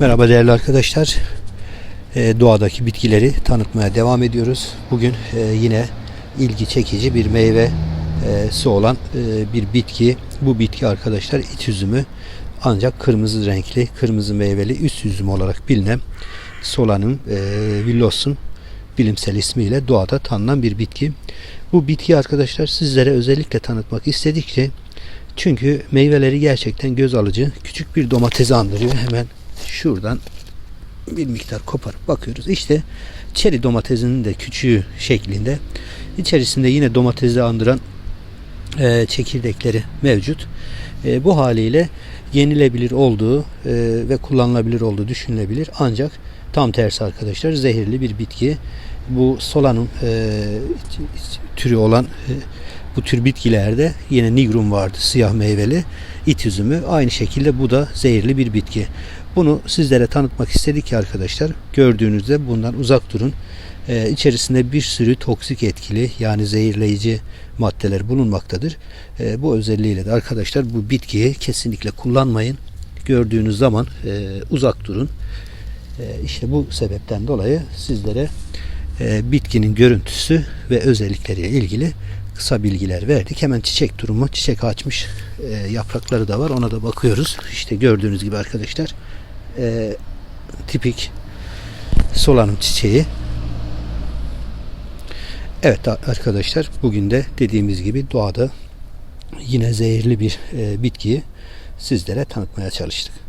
Merhaba değerli arkadaşlar. Ee, doğadaki bitkileri tanıtmaya devam ediyoruz. Bugün e, yine ilgi çekici bir meyvesi olan e, bir bitki. Bu bitki arkadaşlar it üzümü ancak kırmızı renkli, kırmızı meyveli üst üzüm olarak bilinen Solanum e, villosum bilimsel ismiyle doğada tanınan bir bitki. Bu bitki arkadaşlar sizlere özellikle tanıtmak istedik ki çünkü meyveleri gerçekten göz alıcı. Küçük bir domatesi andırıyor. Hemen şuradan bir miktar koparıp bakıyoruz. İşte çeri domatesinin de küçüğü şeklinde. İçerisinde yine domatesi andıran e, çekirdekleri mevcut. E, bu haliyle yenilebilir olduğu e, ve kullanılabilir olduğu düşünülebilir. Ancak tam tersi arkadaşlar zehirli bir bitki. Bu solanum e, türü olan e, bu tür bitkilerde yine nigrum vardı siyah meyveli it üzümü aynı şekilde bu da zehirli bir bitki. Bunu sizlere tanıtmak istedik ki arkadaşlar gördüğünüzde bundan uzak durun. Ee, içerisinde bir sürü toksik etkili yani zehirleyici maddeler bulunmaktadır. Ee, bu özelliğiyle de arkadaşlar bu bitkiyi kesinlikle kullanmayın. Gördüğünüz zaman e, uzak durun. E, işte bu sebepten dolayı sizlere e, bitkinin görüntüsü ve özellikleriyle ilgili kısa bilgiler verdik. Hemen çiçek durumu, çiçek açmış e, yaprakları da var. Ona da bakıyoruz. İşte gördüğünüz gibi arkadaşlar e, tipik solanum çiçeği. Evet arkadaşlar bugün de dediğimiz gibi doğada yine zehirli bir e, bitkiyi sizlere tanıtmaya çalıştık.